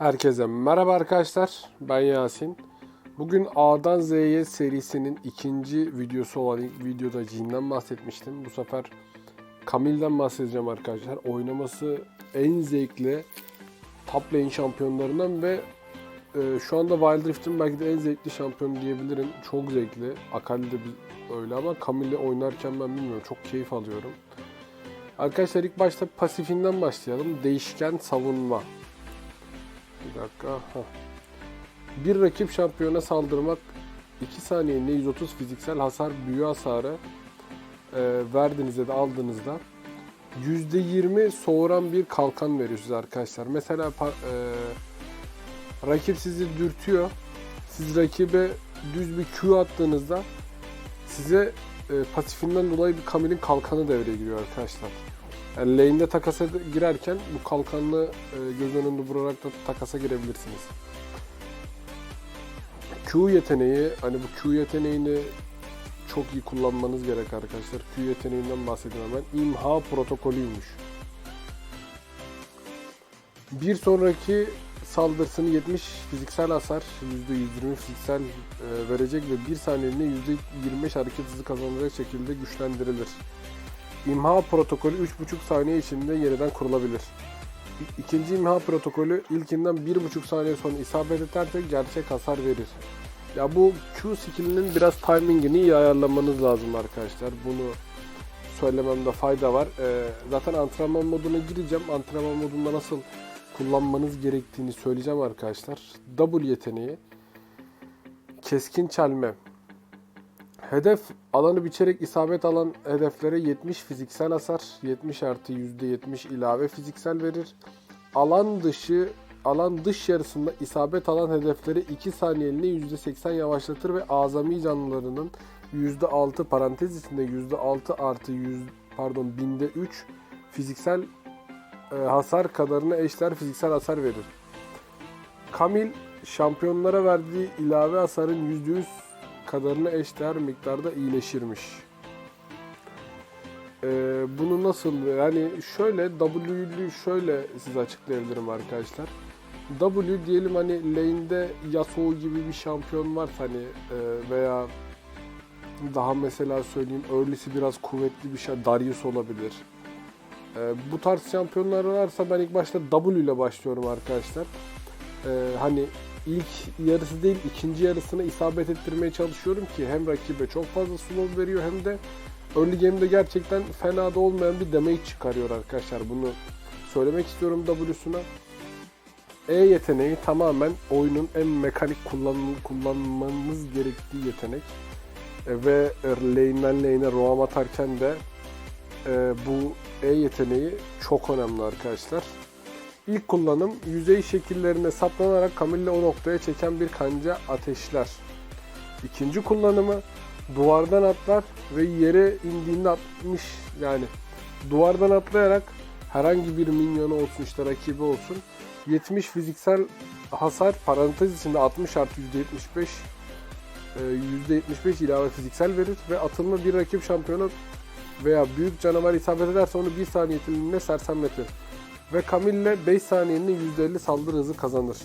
Herkese merhaba arkadaşlar. Ben Yasin. Bugün A'dan Z'ye serisinin ikinci videosu olan ilk videoda Jin'den bahsetmiştim. Bu sefer Camille'den bahsedeceğim arkadaşlar. Oynaması en zevkli top lane şampiyonlarından ve e, şu anda Wild Rift'in belki de en zevkli şampiyonu diyebilirim. Çok zevkli. Akali de öyle ama Camille oynarken ben bilmiyorum. Çok keyif alıyorum. Arkadaşlar ilk başta pasifinden başlayalım. Değişken savunma. Bir dakika. hah. Bir rakip şampiyona saldırmak 2 saniyede 130 fiziksel hasar büyü hasarı e, verdiğinizde de aldığınızda %20 soğuran bir kalkan veriyor size arkadaşlar. Mesela e, rakip sizi dürtüyor. Siz rakibe düz bir Q attığınızda size e, pasifinden dolayı bir Camille'in kalkanı devreye giriyor arkadaşlar. Yani lane'de takasa girerken bu kalkanlı e, göz önünde durarak da takasa girebilirsiniz. Q yeteneği, hani bu Q yeteneğini çok iyi kullanmanız gerek arkadaşlar. Q yeteneğinden bahsediyorum ben. İmha protokolüymüş. Bir sonraki saldırısını 70 fiziksel hasar, %120 fiziksel e, verecek ve bir saniyede %25 hareket hızı kazanacak şekilde güçlendirilir. İmha protokolü 3,5 saniye içinde yeniden kurulabilir. İkinci imha protokolü ilkinden 1,5 saniye sonra isabet ederse gerçek hasar verir. Ya bu Q skillinin biraz timingini iyi ayarlamanız lazım arkadaşlar. Bunu söylememde fayda var. Ee, zaten antrenman moduna gireceğim. Antrenman modunda nasıl kullanmanız gerektiğini söyleyeceğim arkadaşlar. W yeteneği keskin çelme. Hedef alanı biçerek isabet alan hedeflere 70 fiziksel hasar, 70 artı %70 ilave fiziksel verir. Alan dışı alan dış yarısında isabet alan hedefleri 2 saniyeliğine %80 yavaşlatır ve azami canlılarının %6 parantez içinde %6 artı 100 pardon binde 3 fiziksel e, hasar kadarına eşler fiziksel hasar verir. Kamil şampiyonlara verdiği ilave hasarın %100 kadarına eşdeğer miktarda iyileşirmiş. Ee, bunu nasıl yani şöyle W'yu şöyle size açıklayabilirim arkadaşlar. W diyelim hani lane'de Yasuo gibi bir şampiyon varsa hani e, veya daha mesela söyleyeyim early'si biraz kuvvetli bir şey Darius olabilir. E, bu tarz şampiyonlar varsa ben ilk başta W ile başlıyorum arkadaşlar. E, hani ilk yarısı değil ikinci yarısına isabet ettirmeye çalışıyorum ki hem rakibe çok fazla slow veriyor hem de early game'de gerçekten fena da olmayan bir damage çıkarıyor arkadaşlar. Bunu söylemek istiyorum W'suna. E yeteneği tamamen oyunun en mekanik kullan kullanmanız gerektiği yetenek. E, ve lane'den lane'e roam atarken de e, bu E yeteneği çok önemli arkadaşlar. İlk kullanım yüzey şekillerine saplanarak Camille'i o noktaya çeken bir kanca ateşler. İkinci kullanımı duvardan atlar ve yere indiğinde atmış yani duvardan atlayarak herhangi bir minyonu olsun işte rakibi olsun 70 fiziksel hasar parantez içinde 60 artı %75 e, %75 ilave fiziksel verir ve atılma bir rakip şampiyonu veya büyük canavar isabet ederse onu 1 saniyeliğine sersemletir. Ve Camille 5 saniyenin %50 saldırı hızı kazanır.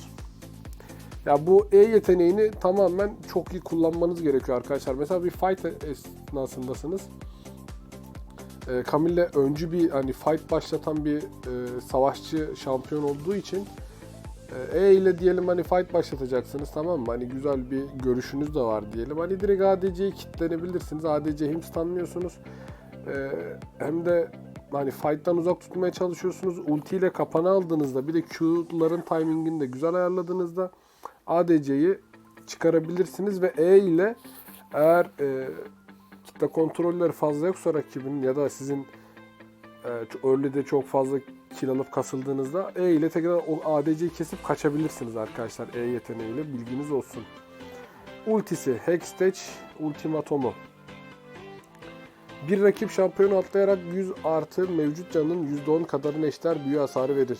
Ya bu E yeteneğini tamamen çok iyi kullanmanız gerekiyor arkadaşlar. Mesela bir fight esnasındasınız. E, Camille öncü bir hani fight başlatan bir e, savaşçı şampiyon olduğu için e, E ile diyelim hani fight başlatacaksınız tamam mı? Hani güzel bir görüşünüz de var diyelim. Hani direkt ADC'ye kilitlenebilirsiniz. ADC hem stunlıyorsunuz e, hem de hani fight'tan uzak tutmaya çalışıyorsunuz. Ulti ile kapanı aldığınızda bir de Q'ların timingini de güzel ayarladığınızda ADC'yi çıkarabilirsiniz ve E ile eğer e, kitle kontrolleri fazla yoksa rakibinin ya da sizin e, early'de çok fazla kill alıp kasıldığınızda E ile tekrar o ADC'yi kesip kaçabilirsiniz arkadaşlar E yeteneğiyle bilginiz olsun. Ultisi Hextech Ultimatomu. Bir rakip şampiyonu atlayarak 100 artı mevcut canının %10 kadarına eşdeğer büyü hasarı verir.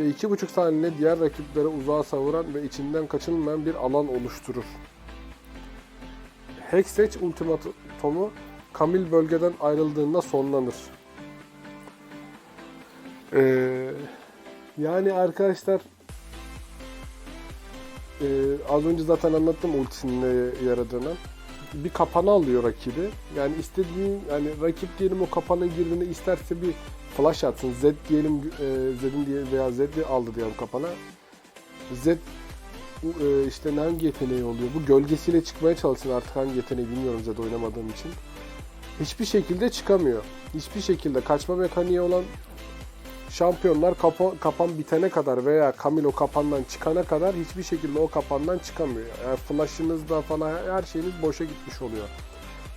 Ve 2,5 saniyede diğer rakiplere uzağa savuran ve içinden kaçınmayan bir alan oluşturur. Hextech Ultimatomu Kamil bölgeden ayrıldığında sonlanır. Ee, yani arkadaşlar e, az önce zaten anlattım ultisinin yaradığını. Bir kapana alıyor rakibi. Yani istediğin yani rakip diyelim o kapana girdiğinde isterse bir flash atsın. Z diyelim e, Z'in diye veya Z aldı diyelim kapana. Z e, işte hangi yeteneği oluyor? Bu gölgesiyle çıkmaya çalışsın artık hangi yeteneği bilmiyorum Zed oynamadığım için. Hiçbir şekilde çıkamıyor. Hiçbir şekilde kaçma mekaniği olan şampiyonlar kapa- kapan bitene kadar veya Camilo kapandan çıkana kadar hiçbir şekilde o kapandan çıkamıyor. Yani flash'ınızda falan her şeyiniz boşa gitmiş oluyor.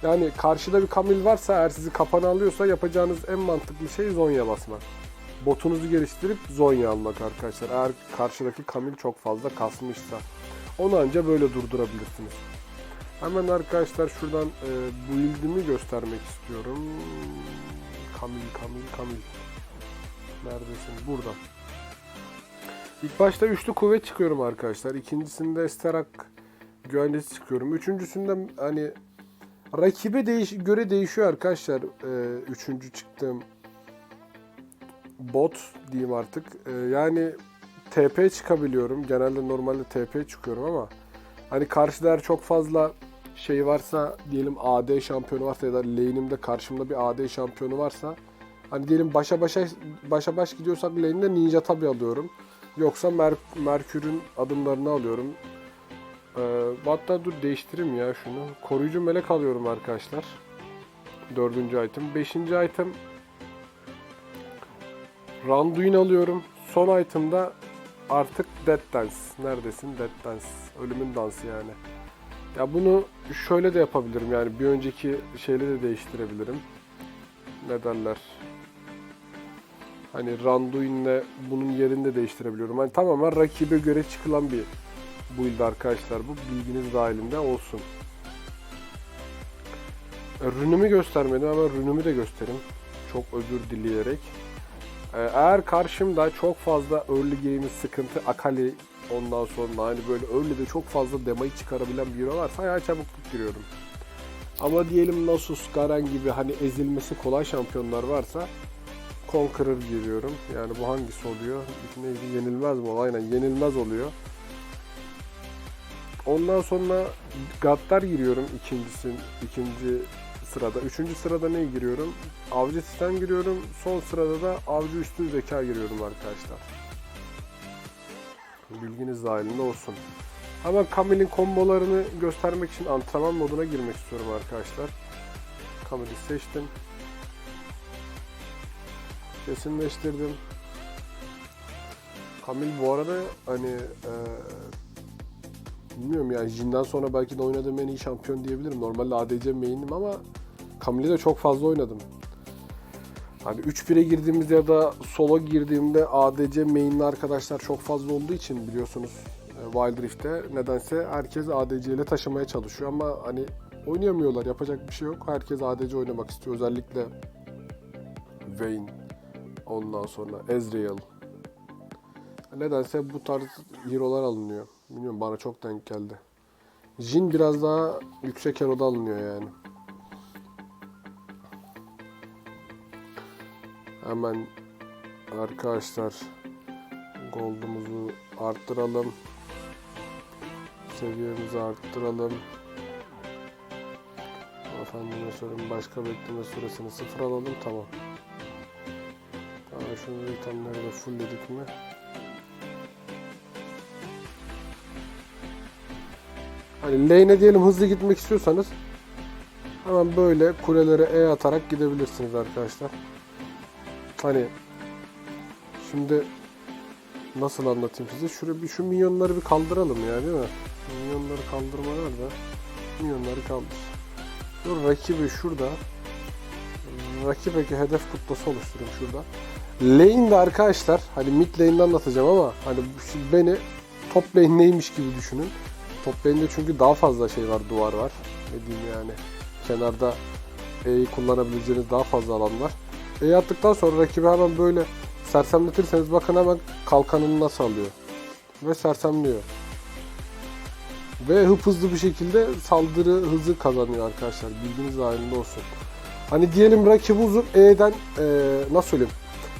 Yani karşıda bir Kamil varsa eğer sizi kapana alıyorsa yapacağınız en mantıklı şey Zonya basmak. Botunuzu geliştirip Zonya almak arkadaşlar. Eğer karşıdaki Kamil çok fazla kasmışsa. Onu anca böyle durdurabilirsiniz. Hemen arkadaşlar şuradan e, build'imi göstermek istiyorum. Kamil, Kamil, Kamil. Neredesin? Burada. İlk başta üçlü kuvvet çıkıyorum arkadaşlar. İkincisinde Sterak güvencesi çıkıyorum. Üçüncüsünde hani rakibe değiş göre değişiyor arkadaşlar. Ee, üçüncü çıktığım bot diyeyim artık. Ee, yani TP çıkabiliyorum. Genelde normalde TP çıkıyorum ama hani karşıda eğer çok fazla şey varsa diyelim AD şampiyonu varsa ya da lane'imde karşımda bir AD şampiyonu varsa Hani diyelim başa başa başa baş gidiyorsak lane'de Ninja tabi alıyorum. Yoksa Mer Merkür'ün adımlarını alıyorum. Ee, hatta dur değiştireyim ya şunu. Koruyucu melek alıyorum arkadaşlar. Dördüncü item. Beşinci item Randuin alıyorum. Son item'da artık Dead Dance. Neredesin? Dead Dance. Ölümün dansı yani. Ya bunu şöyle de yapabilirim yani bir önceki şeyle de değiştirebilirim. Ne derler? Hani Randuin'le bunun yerinde değiştirebiliyorum. Hani tamamen rakibe göre çıkılan bir build arkadaşlar bu. Bilginiz dahilinde olsun. Rünümü göstermedim ama rünümü de göstereyim. Çok özür dileyerek. E, Eğer karşımda çok fazla early game'in sıkıntı Akali ondan sonra hani böyle early'de çok fazla damage çıkarabilen bir hero varsa ayağa çabukluk giriyorum. Ama diyelim Nasus, Garen gibi hani ezilmesi kolay şampiyonlar varsa Conqueror giriyorum. Yani bu hangisi oluyor? Neydi? Yenilmez mi? Aynen yenilmez oluyor. Ondan sonra Gaddar giriyorum ikincisin, ikinci sırada. Üçüncü sırada ne giriyorum? Avcı sistem giriyorum. Son sırada da avcı üstün zeka giriyorum arkadaşlar. Bilginiz dahilinde olsun. Ama Camille'in kombolarını göstermek için antrenman moduna girmek istiyorum arkadaşlar. Camille'i seçtim. Kesinleştirdim. Kamil bu arada hani e, bilmiyorum yani Jin'den sonra belki de oynadığım en iyi şampiyon diyebilirim. Normalde ADC main'im ama Kamil'i de çok fazla oynadım. Hani 3-1'e girdiğimizde ya da solo girdiğimde ADC main'li arkadaşlar çok fazla olduğu için biliyorsunuz e, Wild Rift'te nedense herkes ADC ile taşımaya çalışıyor ama hani oynayamıyorlar yapacak bir şey yok. Herkes ADC oynamak istiyor özellikle Vayne ondan sonra Ezreal nedense bu tarz hero'lar alınıyor. Bilmiyorum bana çok denk geldi. Jin biraz daha yüksek hero'da alınıyor yani. Hemen arkadaşlar gold'umuzu arttıralım. Seviyemizi arttıralım. Efendime söyleyeyim başka bekleme süresini sıfır alalım tamam. Tamam şunu itemleri de fullledik mi? Hani lane'e diyelim hızlı gitmek istiyorsanız hemen böyle kulelere E atarak gidebilirsiniz arkadaşlar. Hani şimdi nasıl anlatayım size? Şuraya bir şu minyonları bir kaldıralım ya değil mi? Minyonları kaldırma nerede? Minyonları kaldır. Dur rakibi şurada. Rakip eki hedef kutlası oluşturayım şurada. Lane'de arkadaşlar hani mid lane'de anlatacağım ama hani beni top lane neymiş gibi düşünün. Top lane'de çünkü daha fazla şey var, duvar var. Ne diyeyim yani. Kenarda E'yi kullanabileceğiniz daha fazla alan var. E'yi attıktan sonra rakibi hemen böyle sersemletirseniz bakın hemen kalkanını nasıl alıyor. Ve sersemliyor. Ve hıp hızlı bir şekilde saldırı hızı kazanıyor arkadaşlar. Bilginiz dahilinde olsun. Hani diyelim rakibi uzun E'den eee nasıl söyleyeyim?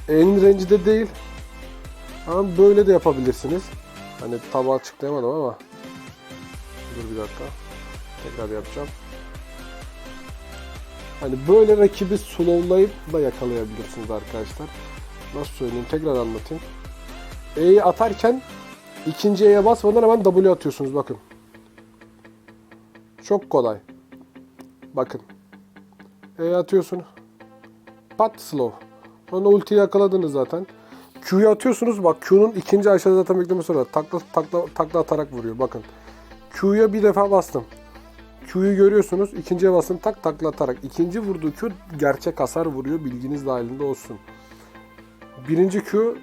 E'nin range'de değil. Ama böyle de yapabilirsiniz. Hani tam açıklayamadım ama Dur bir dakika. Tekrar yapacağım. Hani böyle rakibi slowlayıp da yakalayabilirsiniz arkadaşlar. Nasıl söyleyeyim? Tekrar anlatayım. E'yi atarken ikinci E'ye basmadan hemen W atıyorsunuz bakın. Çok kolay. Bakın. E'ye atıyorsun. Pat slow. Sonra ultiyi yakaladınız zaten. Q'yu atıyorsunuz. Bak Q'nun ikinci aşağıda zaten beklemesi var. Takla, takla, takla atarak vuruyor. Bakın. Q'ya bir defa bastım. Q'yu görüyorsunuz. İkinciye basın tak takla atarak. İkinci vurduğu Q gerçek hasar vuruyor. Bilginiz dahilinde olsun. Birinci Q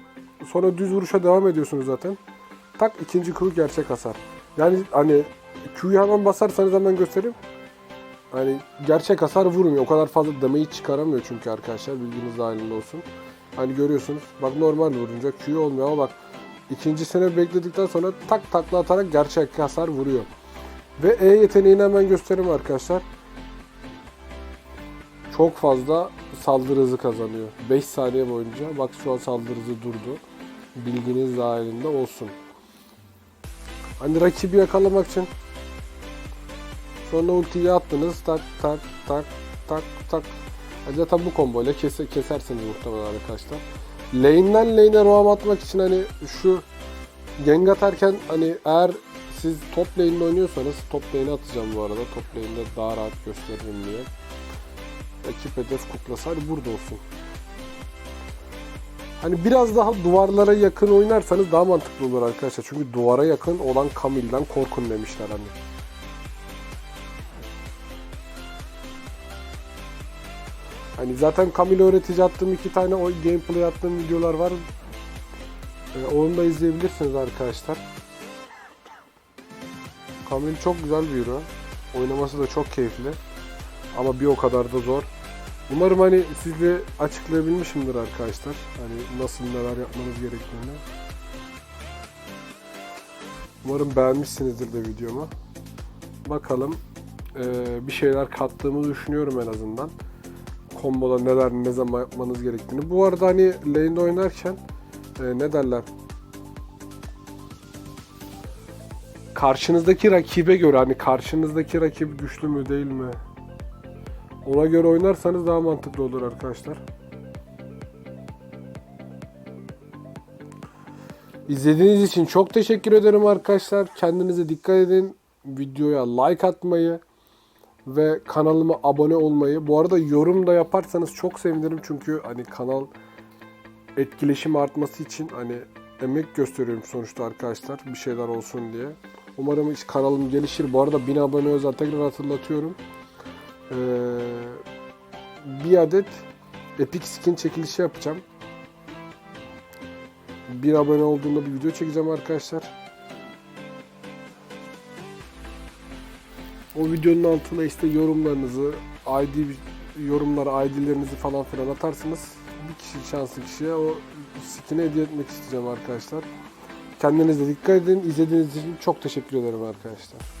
sonra düz vuruşa devam ediyorsunuz zaten. Tak ikinci Q gerçek hasar. Yani hani Q'yu hemen basarsanız hemen göstereyim. Hani gerçek hasar vurmuyor. O kadar fazla damage çıkaramıyor çünkü arkadaşlar bilginiz dahilinde olsun. Hani görüyorsunuz. Bak normal vurunca Q olmuyor ama bak ikincisini bekledikten sonra tak takla atarak gerçek hasar vuruyor. Ve E yeteneğini hemen göstereyim arkadaşlar. Çok fazla saldırı hızı kazanıyor. 5 saniye boyunca. Bak şu an saldırı hızı durdu. Bilginiz dahilinde olsun. Hani rakibi yakalamak için sonra ultiyi attınız. Tak tak tak tak tak. Zaten bu komboyla kese, kesersiniz muhtemelen arkadaşlar. Lane'den lane'e roam atmak için hani şu gank atarken hani eğer siz top lane'de oynuyorsanız top lane'e atacağım bu arada. Top lane'de daha rahat gösteririm diye. Rakip hedef kuklası hani burada olsun. Hani biraz daha duvarlara yakın oynarsanız daha mantıklı olur arkadaşlar. Çünkü duvara yakın olan Camille'den korkun demişler hani. Hani zaten Camille öğretici attığım iki tane o gameplay attığım videolar var. Ee, onu da izleyebilirsiniz arkadaşlar. Camille çok güzel bir hero. Oynaması da çok keyifli. Ama bir o kadar da zor. Umarım hani sizle açıklayabilmişimdir arkadaşlar. Hani nasıl neler yapmanız gerektiğini. Umarım beğenmişsinizdir de videomu. Bakalım ee, bir şeyler kattığımı düşünüyorum en azından. Komboda neler ne zaman yapmanız gerektiğini. Bu arada hani lane'de oynarken ee, ne derler? Karşınızdaki rakibe göre hani karşınızdaki rakip güçlü mü değil mi? Ona göre oynarsanız daha mantıklı olur arkadaşlar. İzlediğiniz için çok teşekkür ederim arkadaşlar. Kendinize dikkat edin. Videoya like atmayı ve kanalıma abone olmayı. Bu arada yorum da yaparsanız çok sevinirim çünkü hani kanal etkileşim artması için hani emek gösteriyorum sonuçta arkadaşlar bir şeyler olsun diye. Umarım hiç kanalım gelişir. Bu arada 1000 abone özel tekrar hatırlatıyorum. Ee, bir adet Epic Skin çekilişi yapacağım. 1000 abone olduğunda bir video çekeceğim arkadaşlar. O videonun altına işte yorumlarınızı, ID yorumlara ID'lerinizi falan filan atarsınız. Bir kişi şanslı kişiye o skin'i hediye etmek isteyeceğim arkadaşlar. Kendinize dikkat edin. İzlediğiniz için çok teşekkür ederim arkadaşlar.